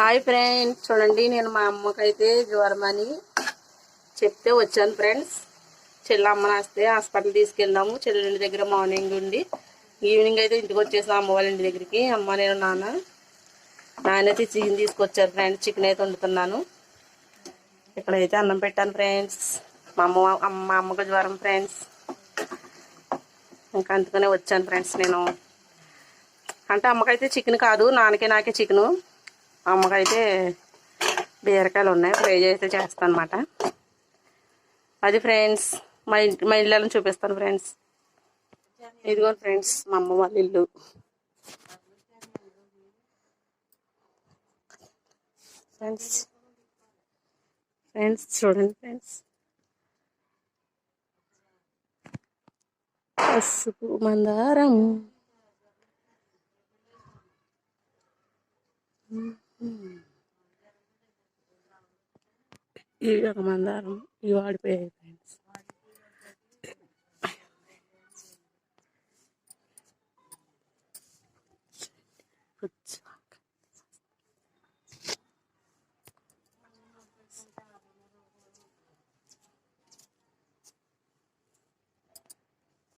Hi friends. చూడండి నేను మా అమ్మకైతే జ్వరం అని చెప్తే వచ్చాను ఫ్రెండ్స్. చెల్లమ్మ వస్తే హాస్పిటల్ తీసుకెళ్ళాము చెల్లెళ్ళ దగ్గర మార్నింగ్ ఉండి ఈవినింగ్ అయితే ఇంటికి వచ్చేసాం అమ్మ వాళ్ళ ఇంటి దగ్గరికి. అమ్మ నేను నాన్న నాన్న అయితే చికెన్ తీసుకొచ్చారు ఫ్రెండ్స్. చికెన్ అయితే వండుతున్నాను. ఇక్కడైతే అన్నం పెట్టాను ఫ్రెండ్స్. మా అమ్మ అమ్మ మా అమ్మకు జ్వరం ఫ్రెండ్స్. ఇంకా అందుకనే వచ్చాను ఫ్రెండ్స్ నేను. అంటే అమ్మకైతే చికెన్ కాదు నాన్నకే నాకే చికెను. అమ్మకైతే బీరకాయలు ఉన్నాయి. ఫ్రై చేస్తే చేస్తాను అనమాట అది ఫ్రెండ్స్ మా ఇంటి మా ఇళ్ళని చూపిస్తాను ఫ్రెండ్స్. ఇదిగో ఫ్రెండ్స్ మా అమ్మ వాళ్ళ ఇల్లు. ఫ్రెండ్స్ ఫ్రెండ్స్ చూడండి ఫ్రెండ్స్. పసుపు మందారం. ఇవి ఒక మందారం ఇవి వాడిపోయాయి ఫ్రెండ్స్ కూర్చో.